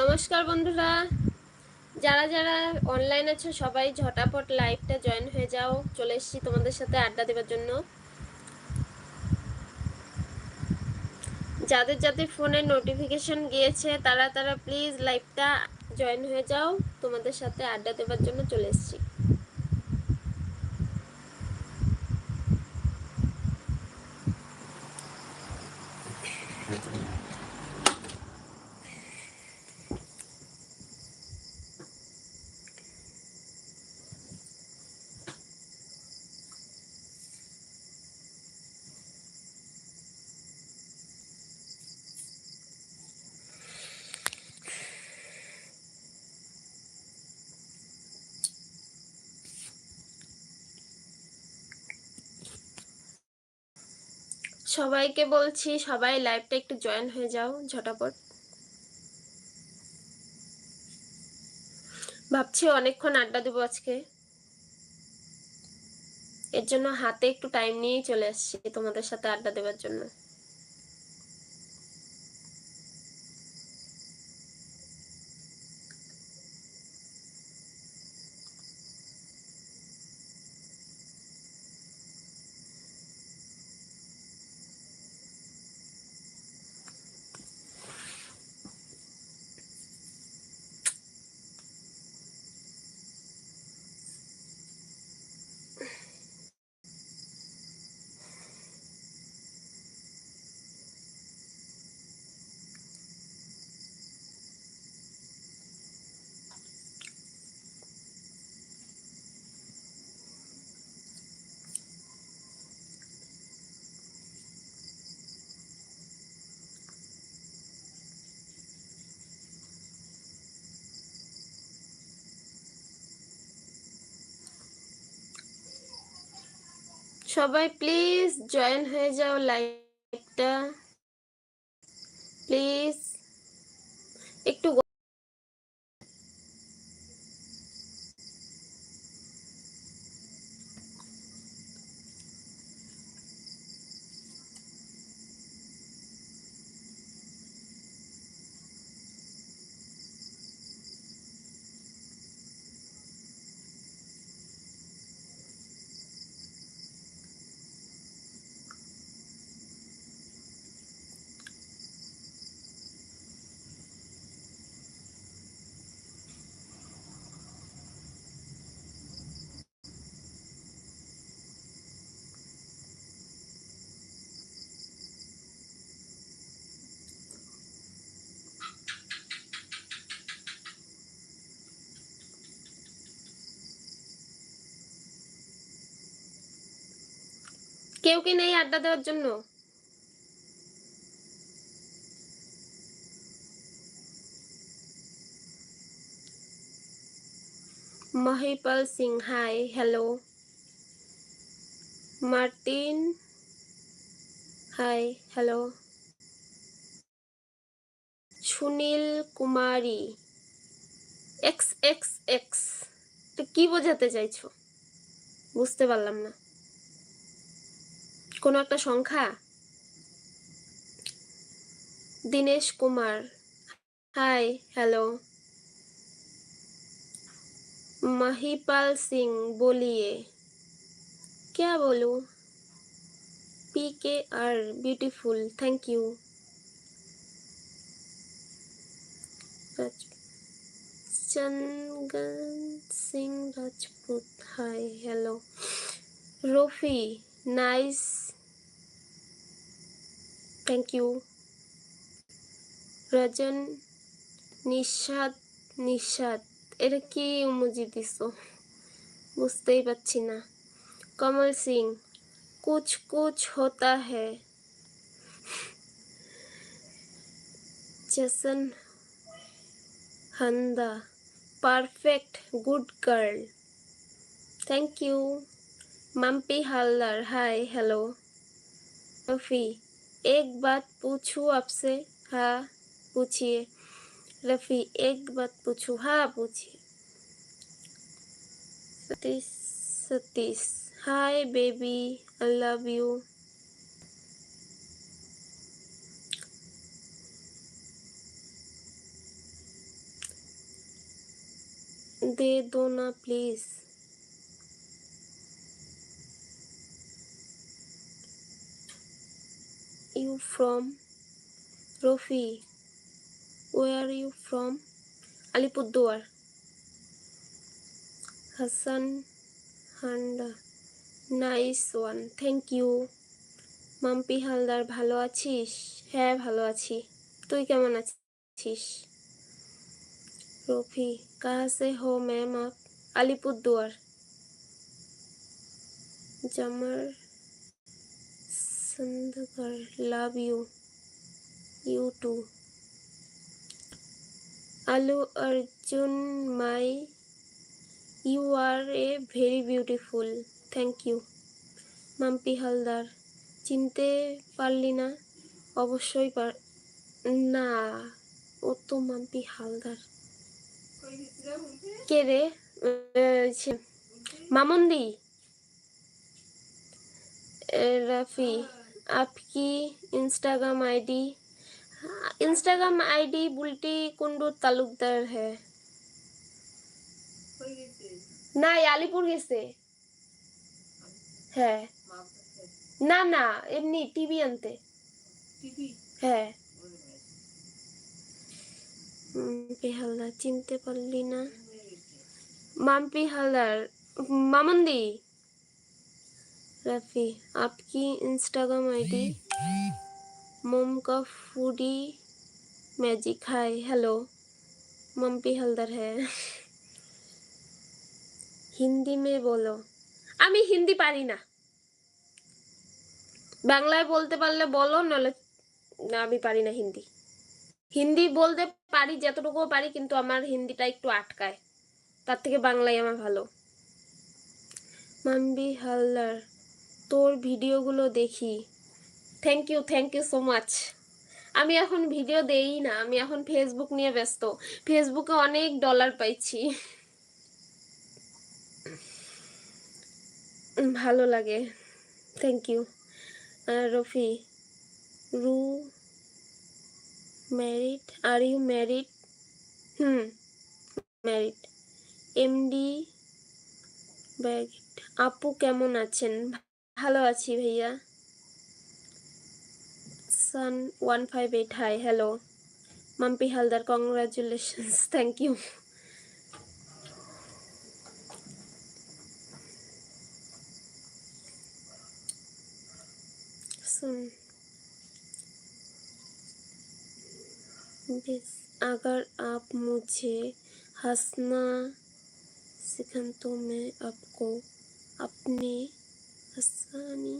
নমস্কার বন্ধুরা। যারা যারা অনলাইন আছো, সবাই ঝটাপট লাইভটা জয়েন হয়ে যাও। চলে এসেছি তোমাদের সাথে আড্ডা দেবার জন্য। যাদের যাদের ফোনে নোটিফিকেশন গিয়েছে, তারা তারা প্লিজ লাইভটা জয়েন হয়ে যাও। তোমাদের সাথে আড্ডা দেবার জন্য চলে এসেছি। সবাইকে বলছি, সবাই লাইভটা একটু জয়েন হয়ে যাও, ঝটাপট। ভাবছি অনেকক্ষণ আড্ডা দেবো আজকে। এর জন্য হাতে একটু টাইম নিয়েই চলে আসছি তোমাদের সাথে আড্ডা দেওয়ার জন্য। সবাই প্লিজ জয়েন হয়ে যাও লাইভটা প্লিজ একটু কেউ কি নেই আড্ডা দেওয়ার জন্য? Mahipal Singh, hi, hello. Martin, hi, hello. Sunil Kumari, X X X. তো কি বোঝাতে চাইছো? বুঝতে পারলাম না। কোনো একটা সংখ্যা দিনেশ কুমার হাই হ্যালো महिपाल सिंह बोलिए क्या बोलूं P K R beautiful thank you Chandan Singh Rajput hi hello Rafi nice thank you Rajan Nishad Nishad এটা কি উমজি দিস বুঝতেই পারছি না। কমল সিং কুচ কুচ হতা হ্যাঁ Jason Handa perfect good girl thank you Mampi Haldar hi hello Rafi एक बात पूछू आपसे? हाँ पूछिए। रफ़ी, एक बात पूछू? हाँ पूछिए। Satish Satish. Hi baby I love you दे दो ना, please. You from Rafi where you from Alipurduar Hasan Handa nice one thank you Mampi Haldar ভালো আছিস? হ্যাঁ ভালো আছি। তুই কেমন আছিস? রফি কাহা সে হো ম্যাম আপ? আলিপুরদুয়ার জামার সন্ধ্যাকার লাভ ইউ ইউ টু আলু Arjun my you are a very beautiful thank you Mampi Haldar, চিনতে পারলি না? অবশ্যই পার না, ও তো মাম্পি হালদার। কে রে? মামন্দি রাফি। आपकी Instagram ID Instagram ID Bulti Kundu Talukdar है না আলিপুর গেছে হ্যাঁ না না এমনি টিভি আনতে হ্যাঁ মাম্পি হালদার চিনতে পারলি না মাম্পি হালদার মামুন্দি रफ़ी आपकी इंस्टाग्राम आईडी मोम का foodie magic hi hello Mampi Haldar है হিন্দি মে বলো আমি হিন্দি পারি না বাংলায় বলতে পারলে বলো নাহলে না আমি পারি না হিন্দি হিন্দি বলতে পারি যতটুকু পারি কিন্তু আমার হিন্দিটা একটু আটকায় তার থেকে বাংলাই আমার ভালো মানবি হালদার তোর ভিডিওগুলো দেখি। Thank you thank you so much আমি এখন ভিডিও দেই না, আমি এখন ফেসবুক নিয়ে ব্যস্ত। ফেসবুকে অনেক ডলার পাইছি। ভালো লাগে। থ্যাংক ইউ রফি, রু married are you married hmm married MD bag. আপু কেমন আছেন? ভালো আছি ভাইয়া সান one five eight hi hello Mampi Haldar congratulations thank you सुन बस अगर आप मुझे हंसना सिखाएं तो मैं आपको अपने आसानी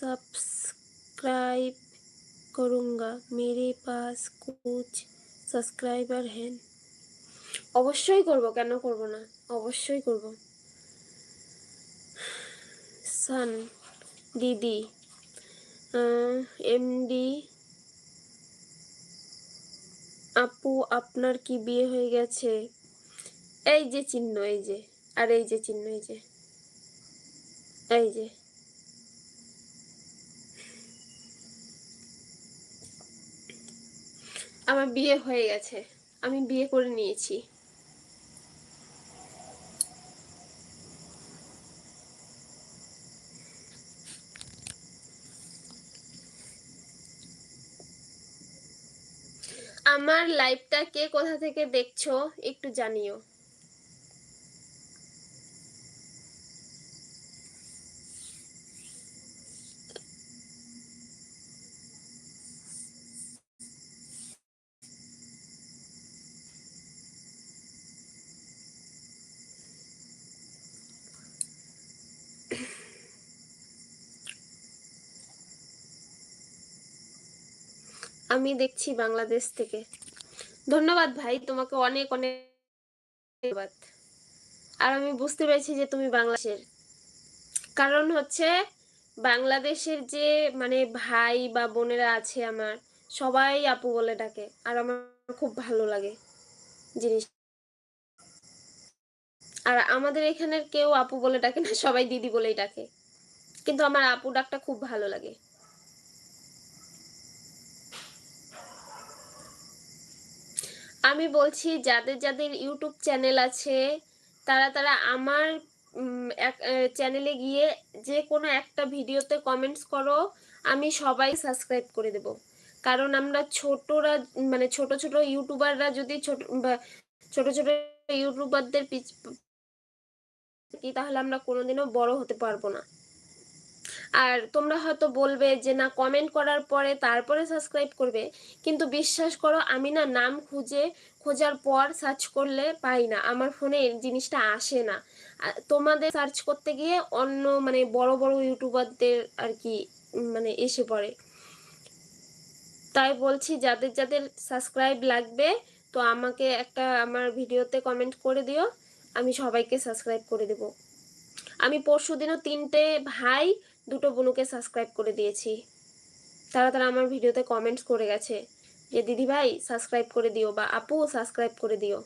सब्सक्राइब करूँगा मेरे पास कुछ সাবস্ক্রাইবার हैं অবশ্যই করব কেন করব না অবশ্যই করব সান দিদি এমডি আপু আপনার কি বিয়ে হয়ে গেছে এই যে চিহ্ন, এই যে। আর এই যে চিহ্ন, এই যে। এই যে। আমার বিয়ে হয়ে গেছে। আমি বিয়ে করে নিয়েছি। আমার লাইভটা কে কোথা থেকে দেখছ, একটু জানিও। আমি দেখছি বাংলাদেশ থেকে। ধন্যবাদ ভাই, তোমাকে অনেক অনেক ধন্যবাদ। আর আমি বুঝতে পেরেছি যে তুমি বাংলাদেশের। কারণ হচ্ছে বাংলাদেশের যে মানে ভাই বা বোনেরা আছে আমার, সবাই আপু বলে ডাকে। আর আমার খুব ভালো লাগে জিনিস। আর আমাদের এখানের কেউ আপু বলে ডাকে না, সবাই দিদি বলেই ডাকে। কিন্তু আমার আপু ডাকটা খুব ভালো লাগে। আমি বলছি, যাদের যাদের ইউটিউব চ্যানেল আছে, তারা তারা আমার চ্যানেলে গিয়ে যে কোনো একটা ভিডিওতে কমেন্টস করো, আমি সবাই সাবস্ক্রাইব করে দেব। কারণ আমরা ছোটরা মানে ছোট ছোট ইউটিউবাররা যদি ছোট ছোট ছোট ইউটিউবারদের পিছ তাহলে আমরা কোনোদিনও বড় হতে পারব না। আর তোমরা হয়তো বলবে যে, না কমেন্ট করার পরে তারপরে সাবস্ক্রাইব করবে। কিন্তু বিশ্বাস করো, আমি না নাম খুঁজে, খোঁজার পর সার্চ করলে পাই না। আমার ফোনে জিনিসটা আসে না। তোমাদের সার্চ করতে গিয়ে অন্য মানে বড় বড় ইউটিউবারদের আর কি মানে এসে পড়ে। তাই বলছি, যাদের যাদের সাবস্ক্রাইব লাগবে, তো আমাকে একটা, আমার ভিডিওতে কমেন্ট করে দিও। আমি সবাইকে সাবস্ক্রাইব করে দেব। আমি পরশু দিনও তিনটে ভাই দুটো বোনুকে সাবস্ক্রাইব করে দিয়েছি। তারা তারা আমার ভিডিওতে কমেন্টস করে গেছে যে দিদি ভাই সাবস্ক্রাইব করে দিও বা আপু সাবস্ক্রাইব করে দিও।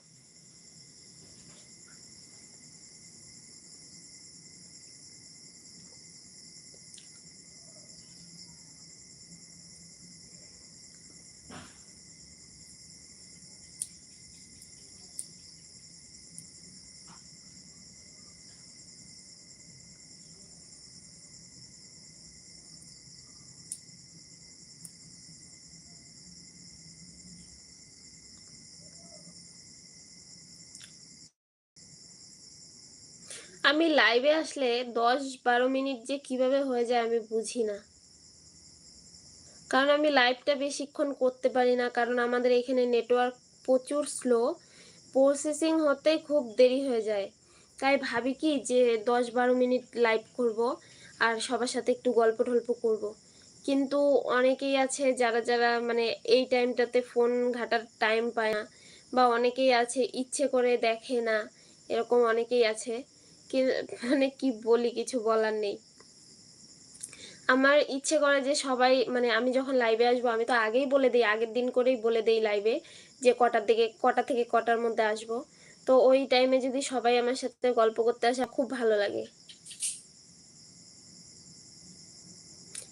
আমি লাইভে আসলে দশ বারো মিনিট যে কীভাবে হয়ে যায় আমি বুঝি না। কারণ আমি লাইভটা বেশিক্ষণ করতে পারি না, কারণ আমাদের এখানে নেটওয়ার্ক প্রচুর স্লো প্রসেসিং হতে খুব দেরি হয়ে যায়। তাই ভাবি কি যে দশ বারো মিনিট লাইভ করব আর সবার সাথে একটু গল্প টল্প করব। কিন্তু অনেকেই আছে যারা যারা মানে এই টাইমটাতে ফোন ঘাটার টাইম পায় না বা অনেকেই আছে ইচ্ছে করে দেখে না, এরকম অনেকেই আছে। মানে কি বলি, কিছু বলার নেই। আমার ইচ্ছে করে যে সবাই মানে আমি যখন লাইভে আসব, আমি তো আগেই বলে দিই, আগের দিন করেই বলে দিই লাইভে যে কটার দিকে, কটা থেকে কটার মধ্যে আসব। তো ওই টাইমে যদি সবাই আমার সাথে গল্প করতে আসে খুব ভালো লাগে।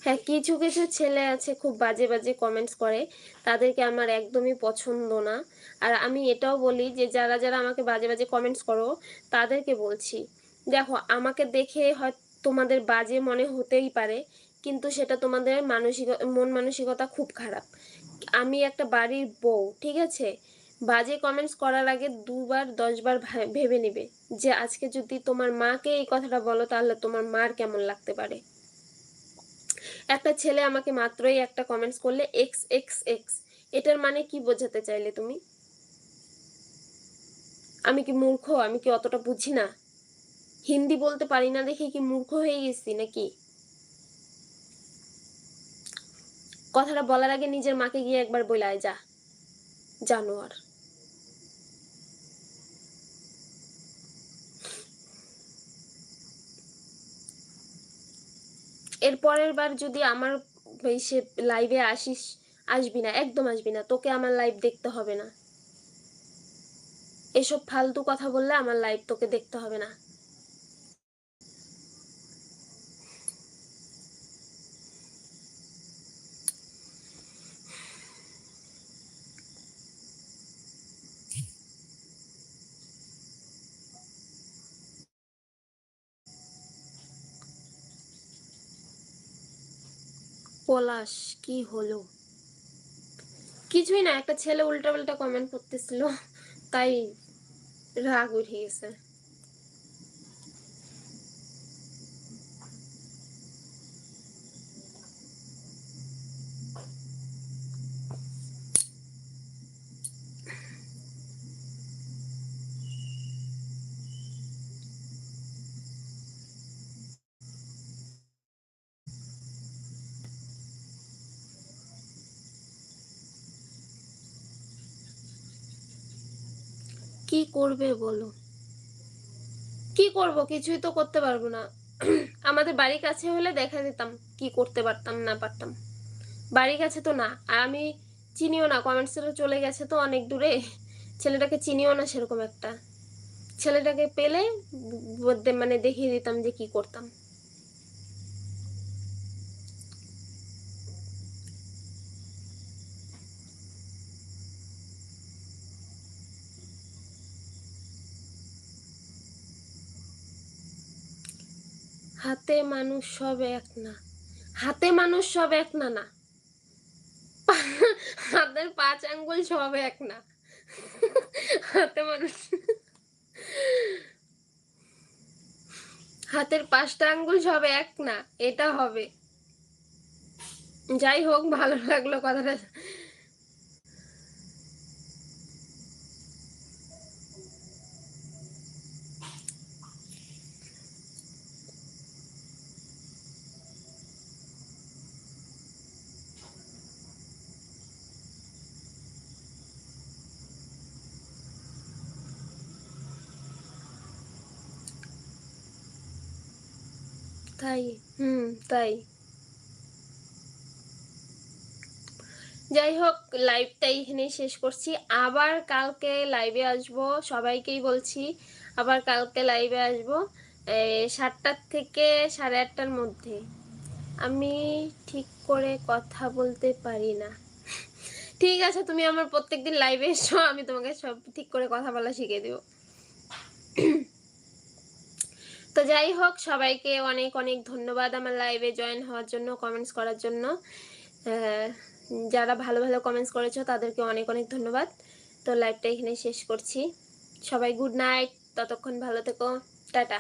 হ্যাঁ কিছু কিছু ছেলে আছে খুব বাজে বাজে কমেন্টস করে। তাদেরকে আমার একদমই পছন্দ না। আর আমি এটাও বলি যে, যারা যারা আমাকে বাজে বাজে কমেন্টস করো, তাদেরকে বলছি। দেখো, আমাকে দেখে হয় তোমাদের বাজে মনে হতেই পারে, কিন্তু সেটা তোমাদের মানসিক, মন মানসিকতা খুব খারাপ। আমি একটা বাড়ির বউ, ঠিক আছে? বাজে কমেন্টস করার আগে দুবার, দশবার ভেবে নেবে যে আজকে যদি তোমার মাকে এই কথাটা বলো, তাহলে তোমার মার কেমন লাগতে পারে? একটা ছেলে আমাকে মাত্রই একটা কমেন্টস করলে এক্স এক্স এক্স এটার মানে কি বোঝাতে চাইলে তুমি? আমি কি মূর্খ? আমি কি অতটা বুঝি না? হিন্দি বলতে পারি না দেখে কি মূর্খ হয়ে গেছি নাকি? কথাটা বলার আগে নিজের মাকে গিয়ে একবার বলায় যা, জানোয়ার। এর পরের বার যদি আমার সে লাইভে আসিস, আসবি না, একদম আসবি না, তোকে আমার লাইভ দেখতে হবে না। এসব ফালতু কথা বললে আমার লাইভ তোকে দেখতে হবে না। পলাশ, কি হলো? কিছুই না, একটা ছেলে উল্টা পাল্টা কমেন্ট করতেছিল, তাই রাগ উঠে গেছে। কি করবে বলো? কি করব? কিছুই তো করতে পারব না। আমাদের বাড়ির কাছে হলে দেখা দিতাম কি করতে পারতাম, না পারতাম। বাড়ির কাছে তো না। আর আমি চিনিও না। কমেন্টসটা চলে গেছে তো অনেক দূরে। ছেলেটাকে চিনিও না সেরকম একটা। ছেলেটাকে পেলে মানে দেখিয়ে দিতাম যে কি করতাম। হাতে মানুষ সব এক না। হাতে মানুষ সব এক না না। হাতের পাঁচ আঙ্গুল সব এক না। হাতে মানুষ হাতের পাঁচটা আঙ্গুল সব এক না, এটা হবে। যাই হোক, ভালো লাগল কথাটা। তাই, হুম, তাই। যাই হোক লাইভটা এইখানেই শেষ করছি। আবার কালকে লাইভে আসব, সবাইকেই বলছি, আবার কালকে লাইভে আসব সাতটার থেকে সাড়ে আটটার মধ্যে। আমি ঠিক করে কথা বলতে পারি না। ঠিক আছে, তুমি আমার প্রত্যেকদিন লাইভে এসো, আমি তোমাকে সব ঠিক করে কথা বলা শিখিয়ে দেবো। তো যাই হোক, সবাইকে অনেক অনেক ধন্যবাদ আমার লাইভে জয়েন হওয়ার জন্য কমেন্টস করার জন্য। যারা ভালো ভালো কমেন্টস করেছ, তাদেরকে অনেক অনেক ধন্যবাদ। তো লাইভটা এখানে শেষ করছি। সবাই গুড নাইট ততক্ষণ ভালো থেকো। টাটা।